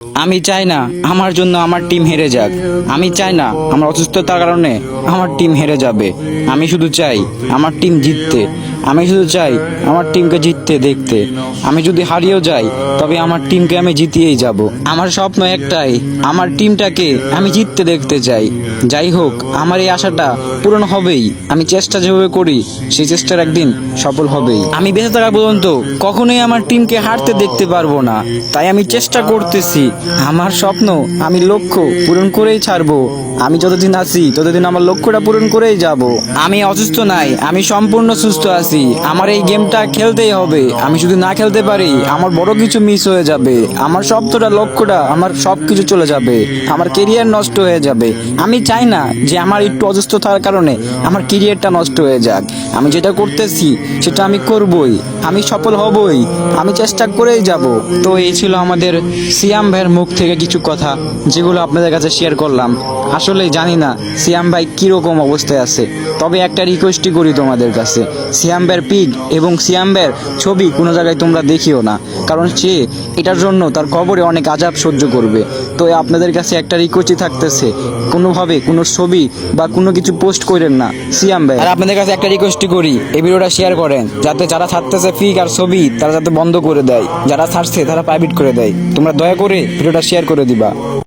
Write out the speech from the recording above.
আমি চাই না আমার জন্য আমার টিম হেরে যাক। আমি চাই না আমার অসুস্থতার কারণে আমার টিম হেরে যাবে। আমি শুধু চাই আমার টিম জিততে। আমি শুধু চাই আমার টিমকে জিততে, দেখতে। আমি যদি হারিয়েও যাই, তবে আমার টিমকে আমি জিতিয়েই যাব। আমার স্বপ্ন একটাই, আমার টিমটাকে আমি জিততে, দেখতে চাই। যাই হোক, আমার এই আশাটা পূরণ হবেই। আমি চেষ্টা যেভাবে করি, সেই চেষ্টার একদিন সফল হবেই। আমি বেঁচে থাকা পর্যন্ত কখনোই আমার টিমকে হারতে, দেখতে পারব না। তাই আমি চেষ্টা করতেছি। আমার স্বপ্ন আমি লক্ষ্য পূরণ করেই ছাড়বো। আমি যতদিন আছি, ততদিন আমার লক্ষ্যটা পূরণ করেই যাব। আমি অসুস্থ নাই, আমি সম্পূর্ণ সুস্থ আছি। আমার এই গেমটা খেলতেই হবে। আমি যদি না খেলতে পারি, আমার বড় কিছু মিস হয়ে যাবে। আমার সবটা লক্ষ্যটা, আমার সব কিছু চলে যাবে। আমার কেরিয়ার নষ্ট হয়ে যাবে। আমি চাই না যে আমার একটু অসুস্থ থাকার কারণে আমার কেরিয়ারটা নষ্ট হয়ে যাক। আমি যেটা করতেছি, সেটা আমি করবই। আমি সফল হবই। আমি চেষ্টা করেই যাব। তো এই ছিল আমাদের সিয়াম ভাইয়ের মুখ থেকে কিছু কথা, যেগুলো আপনাদের কাছে শেয়ার করলাম। আসলে জানি না সিয়াম ভাই কীরকম অবস্থায় আছে, তবে একটা রিকোয়েস্টই করি তোমাদের কাছে। সিয়াম ভাইয়ের পিক এবং সিয়াম ভাইয়ের ছবি কোনো জায়গায় তোমরা দেখিও না। কারণ সে এটার জন্য তার কবরে অনেক আজাব সহ্য করবে। তো আপনাদের কাছে একটা রিকোয়েস্টই থাকতেছে। কোনোভাবে কোনো ছবি বা কোনো কিছু পোস্ট করেন না সিয়াম ভাই আর আপনাদের কাছে একটা রিকোয়েস্টই করি, এই ভিডিওটা শেয়ার করেন, যাতে যারা ছাড়তেছে পিক আর ছবি, তারা যাতে বন্ধ করে দেয়। যারা ছাড়ছে, তারা প্রাইভেট করে দেয়। তোমরা দয়া করে ভিডিওটা শেয়ার করে দিবা।